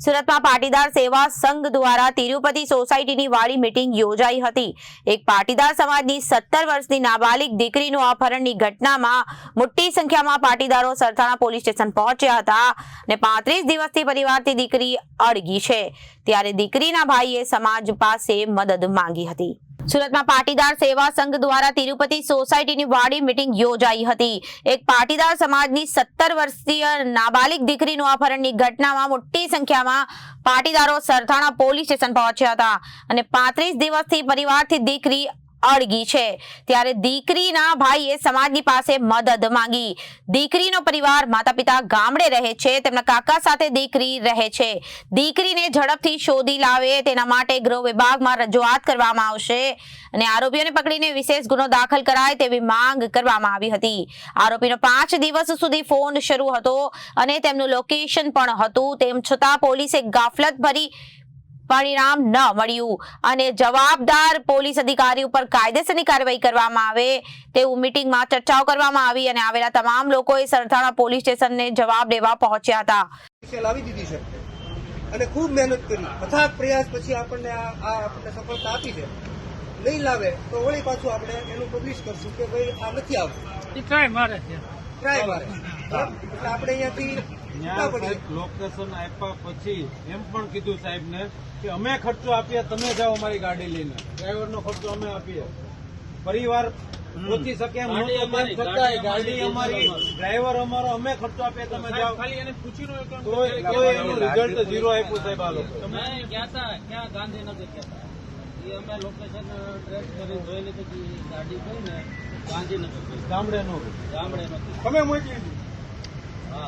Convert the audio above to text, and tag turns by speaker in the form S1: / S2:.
S1: સુરતમાં પાટીદાર સેવા સંઘ દ્વારા તિરુપતિ સોસાયટીની વાળી મીટિંગ યોજાઈ હતી. એક પાટીદાર સમાજની સત્તર વર્ષની નાબાલિગ દીકરીનું અપહરણની ઘટનામાં મોટી સંખ્યામાં પાટીદારો સરથાણા પોલીસ સ્ટેશન પહોંચ્યા હતા અને પાંત્રીસ દિવસથી પરિવારથી દીકરી અડગી છે. ત્યારે દીકરીના ભાઈએ સમાજ પાસે મદદ માંગી હતી. સુરતમાં પાટીદાર સેવા સંઘ દ્વારા તિરુપતિ સોસાયટીની વાડી મીટિંગ યોજાઈ હતી. એક પાટીદાર સમાજની સત્તર વર્ષીય નાબાલિક દીકરીનું અપહરણની ઘટનામાં મોટી સંખ્યામાં પાટીદારો સરથાણા પોલીસ સ્ટેશન પહોંચ્યા હતા અને પાંત્રીસ દિવસથી પરિવારથી દીકરી અડગી છે. ત્યારે દીકરીના ભાઈએ સમાજની પાસે મદદ માંગી. દીકરીનો પરિવાર માતા પિતા ગામડે રહે છે. તેમના કાકા સાથે દીકરી રહે છે. દીકરીને ઝડપથી શોધી લાવે. તેના માટે ગૃહ વિભાગમાં રજૂઆત કરવામાં આવશે અને આરોપીઓને પકડીને વિશેષ ગુનો દાખલ કરાય તેવી માંગ કરવામાં આવી હતી. આરોપીનો પાંચ દિવસ સુધી ફોન શરૂ હતો અને તેમનું લોકેશન પણ હતું. તેમ છતાં પોલીસે ગાફલત ભરી પરિણામ ન મળ્યું અને જવાબદાર પોલીસ અધિકારી ઉપર કાયદેસરની કાર્યવાહી કરવામાં આવે તેવું મીટિંગમાં ચર્ચાઓ કરવામાં આવી અને આવેલા તમામ લોકોએ સરથાણા પોલીસ સ્ટેશનને જવાબ દેવા પહોંચ્યા હતા.
S2: લાવી દીધી છે. અને ખૂબ મહેનત કરી. અથાગ પ્રયાસ પછી આપણને આ આપણને સફળતા આપી છે. નહીં લાવે તો વળી પાછું આપણે એનું પબ્લિશ કરશું કે ભાઈ આ નથી આવતું.
S3: ટ્રાય મારે
S2: ટ્રાય મારે? એટલે આપણે અહીંયાથી
S4: લોકેશન આપ્યા પછી એમ પણ કીધું સાહેબને કે અમે ખર્ચો આપીએ તમે જાઓ અમારી ગાડી લઈને. ડ્રાઈવરનો ખર્ચો અમે આપીએ. પરિવાર પહોંચી શકે એમ
S3: ગાડી અમારી,
S4: છતાંય
S3: ગાડી
S4: ગાડી અમારી.
S3: અમારી.
S4: ડ્રાઈવર અમારો અમે ખર્ચો આપીએ તમે જાઓ.
S3: ખાલી એને
S4: પૂછી એનું રિઝલ્ટ ઝીરો આપ્યું સાહેબ આ લોકો.
S3: તમે ગયા હતા? ક્યાં ગાંધીનગર ગયા હતા? અમે લોકેશન ટ્રેક કરી જોઈ લીધું ગાડી ગઈ ને ગાંધીનગર
S4: ગામડે નો
S3: ગામડે નો
S4: તમે મોકલી
S3: ગઈ